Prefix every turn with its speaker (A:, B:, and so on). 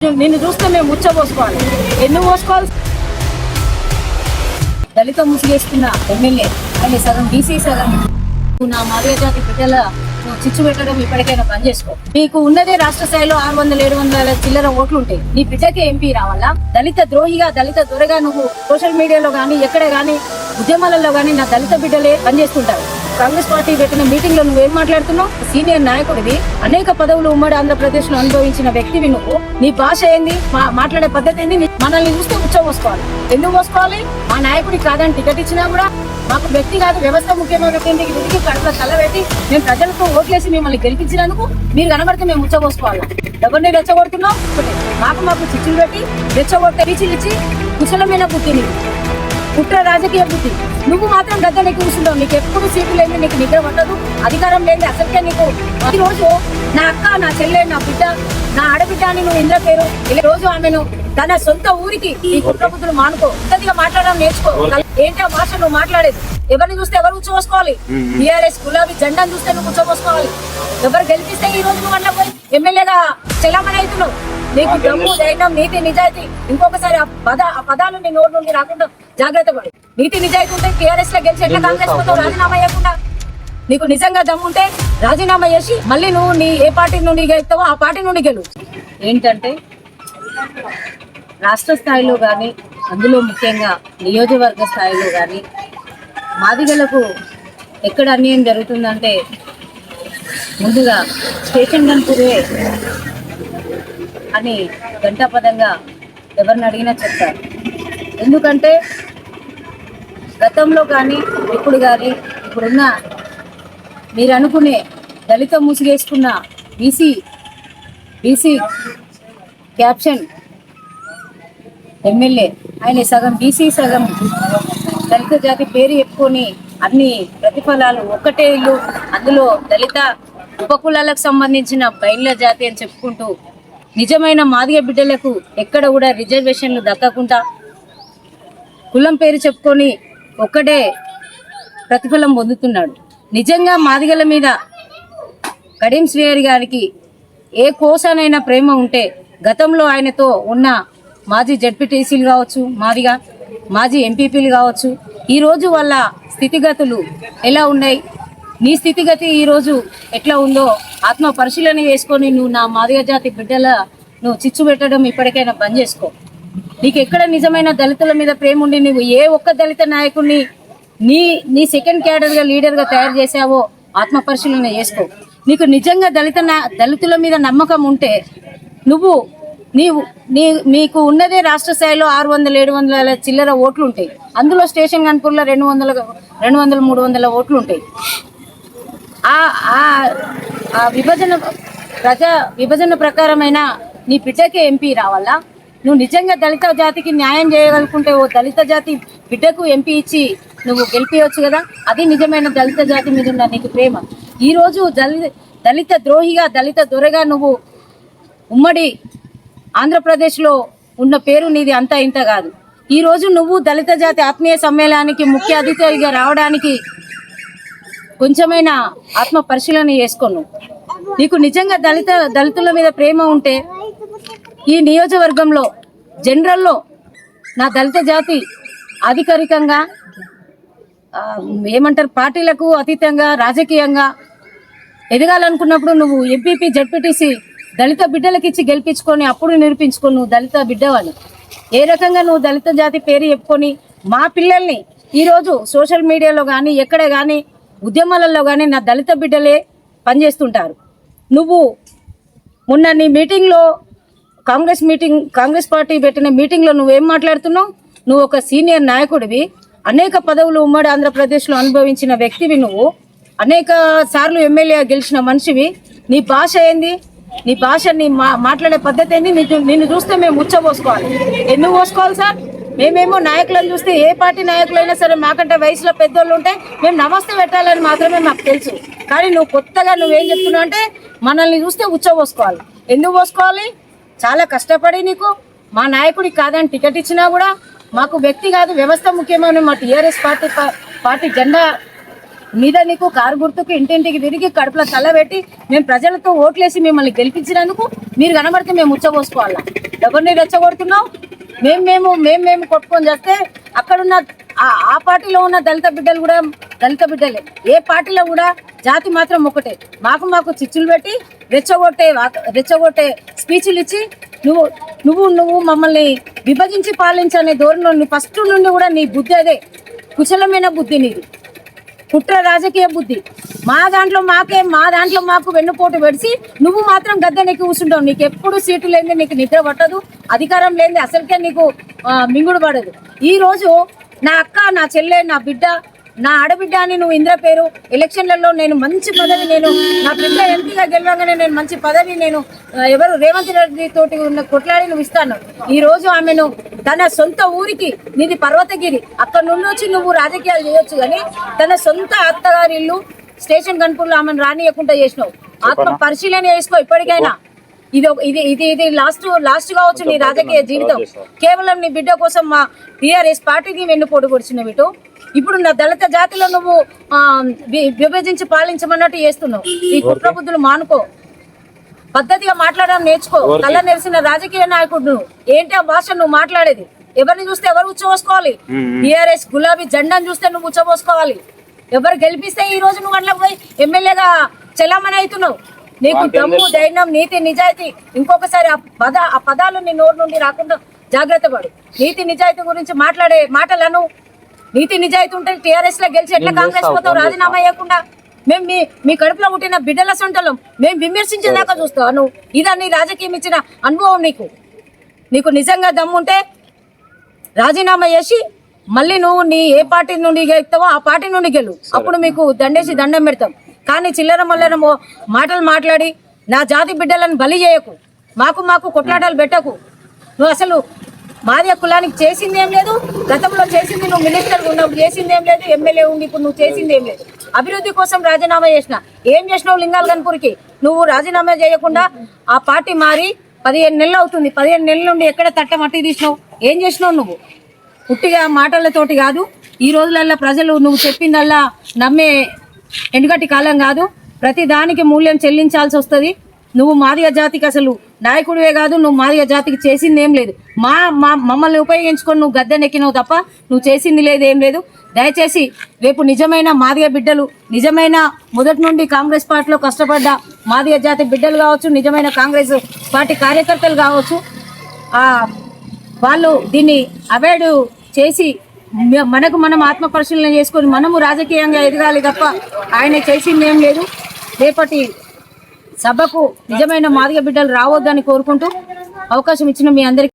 A: నిన్ను చూస్తే మేము ముచ్చబోసుకోవాలి ఎందుకు పోసుకోవాలి? దళిత ముసుగేసుకున్న ఎమ్మెల్యే ఆయన సగం బీసీ సగం నా మాదిగ జాతి బిడ్డల నువ్వు చిచ్చు పెట్టడం ఇప్పటికైనా పని చేసుకో. నీకు ఉన్నదే రాష్ట్ర స్థాయిలో ఆరు వందల ఏడు వందల చిల్లర ఓట్లు ఉంటాయి నీ బిడ్డకే ఎంపీ రావాలా? దళిత ద్రోహిగా దళిత దొరగా నువ్వు సోషల్ మీడియాలో గానీ ఎక్కడ గానీ ఉద్యమాలలో గానీ నా దళిత బిడ్డలే పనిచేస్తుంటారు. కాంగ్రెస్ పార్టీ పెట్టిన మీటింగ్లో నువ్వేం మాట్లాడుతున్నావు? సీనియర్ నాయకుడివి అనేక పదవులు ఉమ్మడి ఆంధ్రప్రదేశ్లో అనుభవించిన వ్యక్తివి నువ్వు. నీ భాష ఏంది? మా- మాట్లాడే పద్ధతి ఏంది? మనల్ని చూస్తే ఉచ్చబోసుకోవాలి ఎందుకు పోసుకోవాలి మా నాయకుడికి కాదని టికెట్ ఇచ్చినా కూడా మాకు వ్యక్తి కాదు వ్యవస్థ ముఖ్యమైన వ్యక్తికి తిరిగి కడుపులో తల్లబెట్టి మేము ప్రజలకు ఓట్లేసి మిమ్మల్ని గెలిపించినందుకు మీరు కనబడితే మేము ఉచ్చబోసుకోవాలి ఎవరిని రెచ్చగొడుతున్నాం మాకు మాకు చిచ్చులు పెట్టి రెచ్చగొట్టే రీచులు ఇచ్చి కుశలమైన బుద్ధి కుట్ర రాజకీయ బుద్ధి. నువ్వు మాత్రం గద్దె కూర్చుంటావు. నీకు ఎప్పుడు సీటు లేదు నీకు నిద్ర పట్టదు. అధికారం లేదు అసలుకే నీకు. ఈ రోజు నా అక్క నా చెల్లె నా బిడ్డ నా ఆడబిడ్డ అని నువ్వు ఇంద్ర పేరు. ఈ రోజు ఆమెను తన సొంత ఊరికి ఈ కుట్ర బుద్ధులు మానుకో. కొద్దిగా మాట్లాడడం నేర్చుకో. ఏంటి ఆ భాష నువ్వు మాట్లాడేది? ఎవరిని చూస్తే ఎవరు కూర్చోసుకోవాలి టీఆర్ఎస్ గులాబీ జెండాను చూస్తే నువ్వు కూర్చోపోసుకోవాలి ఎవరు గెలిపిస్తే ఈ రోజు నువ్వు అన్న పోయి ఎమ్మెల్యేగా చెల్లమని అవుతున్నావు. నీకు దమ్ము ధైర్యం నీతి నిజాయితీ. ఇంకొకసారి ఆ పద ఆ పదాలు నీ నోటి నుండి రాకుండా జాగ్రత్త పడు. నీతి నిజాయితీ ఉంటే టీఆర్ఎస్లో గెలిచి ఎట్లా కాంగ్రెస్ పోతావు? రాజీనామా చేయకుండా. నీకు నిజంగా దమ్ము ఉంటే రాజీనామా చేసి మళ్ళీ నువ్వు నీ ఏ పార్టీ నుండి గెలుస్తావో ఆ పార్టీ నుండి గెలు. ఏంటంటే రాష్ట్ర స్థాయిలో కానీ అందులో ముఖ్యంగా నియోజకవర్గ స్థాయిలో కానీ మాదిగలకు ఎక్కడ అన్యాయం జరుగుతుందంటే ముందుగా స్టేషన్ గన్పురే అని గంటాపదంగా ఎవరిని అడిగినా చెప్తారు. ఎందుకంటే గతంలో కానీ ఇప్పుడు కానీ ఇప్పుడున్న మీరు అనుకునే దళిత ముసుగేసుకున్న బీసీ బీసీ క్యాప్షన్ ఎమ్మెల్యే ఆయన సగం బీసీ సగం దళిత జాతి పేరు చెప్పుకొని అన్ని ప్రతిఫలాలు ఒక్కటే ఇల్లు అందులో దళిత ఉపకులాలకు సంబంధించిన బయళ్ళ జాతి అని చెప్పుకుంటూ నిజమైన మాదిగ బిడ్డలకు ఎక్కడ కూడా రిజర్వేషన్లు దక్కకుండా కులం పేరు చెప్పుకొని ఒక్కడే ప్రతిఫలం పొందుతున్నాడు. నిజంగా మాదిగల మీద కరీం శ్రీహరి గారికి ఏ కోసానైనా ప్రేమ ఉంటే గతంలో ఆయనతో ఉన్న మాజీ జడ్పీటీసీలు కావచ్చు మాదిగా మాజీ ఎంపీపీలు కావచ్చు ఈరోజు వాళ్ళ స్థితిగతులు ఎలా ఉన్నాయి? నీ స్థితిగతి ఈరోజు ఎట్లా ఉందో ఆత్మ పరిశీలన చేసుకొని నువ్వు నా మాదిగ జాతి బిడ్డల నువ్వు చిచ్చు పెట్టడం ఇప్పటికైనా బంద్ చేసుకో. నీకు ఎక్కడ నిజమైన దళితుల మీద ప్రేమ ఉండి నువ్వు ఏ ఒక్క దళిత నాయకుడిని నీ నీ సెకండ్ క్యాడర్గా లీడర్గా తయారు చేసావో ఆత్మ పరిశీలన చేసుకో. నీకు నిజంగా దళిత దళితుల మీద నమ్మకం ఉంటే నువ్వు నీవు నీ మీకు ఉన్నదే రాష్ట్ర స్థాయిలో ఆరు వందల ఏడు వందల చిల్లర ఓట్లు ఉంటాయి అందులో స్టేషన్ కన్పూర్లో రెండు వందల రెండు వందల మూడు వందల ఓట్లు ఉంటాయి ఆ ఆ- విభజన ప్రజా విభజన ప్రకారమైన నీ బిడ్డకే ఎంపీ రావాలా? నువ్వు నిజంగా దళిత జాతికి న్యాయం చేయగలుగుకుంటే ఓ దళిత జాతి బిడ్డకు ఎంపీ ఇచ్చి నువ్వు గెలిపించవచ్చు కదా? అది నిజమైన దళిత జాతి మీద ఉన్న నీకు ప్రేమ. ఈరోజు దళిత దళిత ద్రోహిగా దళిత దొరగా నువ్వు ఉమ్మడి ఆంధ్రప్రదేశ్లో ఉన్న పేరు నీది అంతా ఇంత కాదు. ఈ రోజు నువ్వు దళిత జాతి ఆత్మీయ సమ్మేళనానికి ముఖ్య అతిథిగా రావడానికి కొంచెమైనా ఆత్మ పరిశీలన చేసుకోను. నీకు నిజంగా దళిత దళితుల మీద ప్రేమ ఉంటే ఈ నియోజకవర్గంలో జనరల్లో నా దళిత జాతి అధికారికంగా ఏమంటారు పార్టీలకు అతీతంగా రాజకీయంగా ఎదగాలనుకున్నప్పుడు నువ్వు ఎంపీపీ జడ్పీటీసీ దళిత బిడ్డలకి ఇచ్చి గెలిపించుకొని అప్పుడు నిరూపించుకో నువ్వు దళిత బిడ్డవని. ఏ రకంగా నువ్వు దళిత జాతి పేరు చెప్పుకొని మా పిల్లల్ని ఈరోజు సోషల్ మీడియాలో కానీ ఎక్కడ కానీ ఉద్యమాలలో కానీ నా దళిత బిడ్డలే పనిచేస్తుంటారు. నువ్వు మొన్న నీ మీటింగ్లో కాంగ్రెస్ మీటింగ్ కాంగ్రెస్ పార్టీ పెట్టిన మీటింగ్లో నువ్వేం మాట్లాడుతున్నావు? నువ్వు ఒక సీనియర్ నాయకుడివి. అనేక పదవులు ఉమ్మడి ఆంధ్రప్రదేశ్లో అనుభవించిన వ్యక్తివి నువ్వు. అనేక సార్లు ఎమ్మెల్యే గెలిచిన మనిషివి. నీ భాష ఏంది? నీ భాష నీ మా మాట్లాడే పద్ధతి ఏంది? నీకు నిన్ను చూస్తే మేము ముచ్చబోసుకోవాలి ఎందుకు పోసుకోవాలి సార్? మేమేమో నాయకులను చూస్తే ఏ పార్టీ నాయకులైనా సరే మాకంటే వయసులో పెద్దోళ్ళు ఉంటే మేము నమస్తే పెట్టాలని మాత్రమే మాకు తెలుసు. కానీ నువ్వు కొత్తగా నువ్వేం చెప్తున్నావు అంటే మనల్ని చూస్తే ఉచ్చబోసుకోవాలి. ఎందుకు పోసుకోవాలి? చాలా కష్టపడి నీకు. మా నాయకుడికి కాదని టికెట్ ఇచ్చినా కూడా మాకు వ్యక్తి కాదు వ్యవస్థ ముఖ్యమైన మా టీఆర్ఎస్ పార్టీ పార్టీ జెండా మీద నీకు కారు గుర్తుకు ఇంటింటికి తిరిగి కడుపులో తల్లబెట్టి మేము ప్రజలతో ఓట్లేసి మిమ్మల్ని గెలిపించినందుకు మీరు కనబడితే మేము ఉచ్చబోసుకోవాలా? ఎవరిని రెచ్చగొడుతున్నావు? మేము మేము మేము మేము కొట్టుకొని చేస్తే అక్కడున్న ఆ- ఆ పార్టీలో ఉన్న దళిత బిడ్డలు కూడా దళిత బిడ్డలే. ఏ పార్టీలో కూడా జాతి మాత్రం ఒకటే. మాకు మాకు చిచ్చులు పెట్టి రెచ్చగొట్టే రెచ్చగొట్టే స్పీచ్లు ఇచ్చి నువ్వు నువ్వు నువ్వు మమ్మల్ని విభజించి పాలించనే ధోరణి ఫస్ట్ నుండి కూడా నీ బుద్ధి అదే. కుశలమైన బుద్ధి నీది. కుట్ర రాజకీయ బుద్ధి. మా దాంట్లో మాకే మా దాంట్లో మాకు వెన్నుపోటు పెడిసి నువ్వు మాత్రం గద్దెనెక్కి కూర్చుంటావు. నీకు ఎప్పుడు సీటు లేని నీకు నిద్ర పట్టదు అధికారం లేని అసలుకే నీకు మింగుడు పడదు. ఈ రోజు నా అక్క నా చెల్లె నా బిడ్డ నా ఆడబిడ్డ అని నువ్వు ఇంద్ర పేరు ఎలక్షన్లలో నేను మంచి పదవి నేను నా బిడ్డ ఎంపీగా గెలవగానే నేను మంచి పదవి నేను ఎవరు రేవంత్ రెడ్డి తోటి ఉన్న కొట్లాడి నువ్వు ఇస్తాను. ఈ రోజు ఆమెను తన సొంత ఊరికి నీది పర్వతగిరి అక్కడ నుండి వచ్చి నువ్వు రాజకీయాలు చేయొచ్చు కానీ తన సొంత అత్తగారి ఇల్లు స్టేషన్ కనుపూర్లో ఆమెను రానియకుండా చేసినావు. ఆత్మ పరిశీలన చేసుకో ఇప్పటికైనా. ఇది ఇది ఇది ఇది లాస్ట్ లాస్ట్ కావచ్చు నీ రాజకీయ జీవితం. కేవలం నీ బిడ్డ కోసం మా టీఆర్ఎస్ పార్టీని వెన్ను పొడి పొడిచిన వీటు. ఇప్పుడు నా దళిత జాతిలో నువ్వు విభజించి పాలించమన్నట్టు చేస్తున్నావు. ఈ కుట్ర బుద్ధులు మానుకో. పద్ధతిగా మాట్లాడడం నేర్చుకో. కళ్ళ నెరిసిన రాజకీయ నాయకుడు. నువ్వు ఏంటి ఆ భాష నువ్వు మాట్లాడేది? ఎవరిని చూస్తే ఎవరు ఉచ్చబోసుకోవాలి? టిఆర్ఎస్ గులాబీ జెండాను చూస్తే నువ్వు ఉచ్చబోసుకోవాలి. ఎవరు గెలిపిస్తే ఈ రోజు నువ్వు అందులో పోయి ఎమ్మెల్యేగా చెలామణి అవుతున్నావు? నీకు దమ్ము ధైర్యం నీతి నిజాయితీ ఇంకొకసారి ఆ పద ఆ పదాలు నీ నోరు నుండి రాకుండా జాగ్రత్త పడు. నీతి నిజాయితీ గురించి మాట్లాడే మాటలను నీతి నిజాయితీ ఉంటే టీఆర్ఎస్లో గెలిచి ఎట్లా కాంగ్రెస్ పోతావు? రాజీనామా చేయకుండా. మేము మీ మీ కడుపులో పుట్టిన బిడ్డల సొంటలం. మేము విమర్శించేదాకా చూస్తావు నువ్వు? ఇదా నీ రాజకీయం ఇచ్చిన అనుభవం నీకు. నీకు నిజంగా దమ్ముంటే రాజీనామా చేసి మళ్ళీ నువ్వు నీ ఏ పార్టీ నుండి గెలుస్తావో ఆ పార్టీ నుండి గెలు. అప్పుడు మీకు దండేసి దండం పెడతాం. కానీ చిల్లర మల్లర మో- మాటలు మాట్లాడి నా జాతి బిడ్డలను బలి చేయకు. మాకు మాకు కొట్లాటలు పెట్టకు. నువ్వు అసలు మాదియ కులానికి చేసింది ఏం లేదు గతంలో చేసింది నువ్వు మినిస్టర్ ఉన్నప్పుడు చేసింది ఏం లేదు ఎమ్మెల్యే ఉండి ఇప్పుడు నువ్వు చేసింది ఏం లేదు. అభివృద్ధి కోసం రాజీనామా చేసిన ఏం చేసినావు లింగాల గన్పూర్కి నువ్వు రాజీనామా చేయకుండా ఆ పార్టీ మారి పదిహేను నెలలు అవుతుంది. పదిహేను నెలల నుండి ఎక్కడ తట్ట మట్టి తీసినావు? ఏం చేసినావు నువ్వు? ఉట్టిగా మాటలతోటి కాదు. ఈ రోజులల్లో ప్రజలు నువ్వు చెప్పిందల్లా నమ్మే వెనుకటి కాలం కాదు. ప్రతి దానికి మూల్యం చెల్లించాల్సి వస్తుంది. నువ్వు మాదిగ జాతికి అసలు నాయకుడివే కాదు నువ్వు మాదిగ జాతికి చేసింది ఏం లేదు. మా మా మమ్మల్ని ఉపయోగించుకొని నువ్వు గద్దెనెక్కినావు తప్ప నువ్వు చేసింది లేదు ఏం లేదు. దయచేసి రేపు నిజమైన మాదిగ బిడ్డలు నిజమైన మొదటి నుండి కాంగ్రెస్ పార్టీలో కష్టపడ్డ మాదిగ జాతి బిడ్డలు కావచ్చు నిజమైన కాంగ్రెస్ పార్టీ కార్యకర్తలు కావచ్చు వాళ్ళు దీన్ని అవాయిడ్ చేసి మనకు మనం ఆత్మ పరిశీలన చేసుకొని మనము రాజకీయంగా ఎదగాలి తప్ప ఆయన చేసింది ఏం లేదు. రేపటి సభకు నిజమైన మాదిగ బిడ్డలు రావద్దని కోరుకుంటూ అవకాశం ఇచ్చిన మీ అందరికీ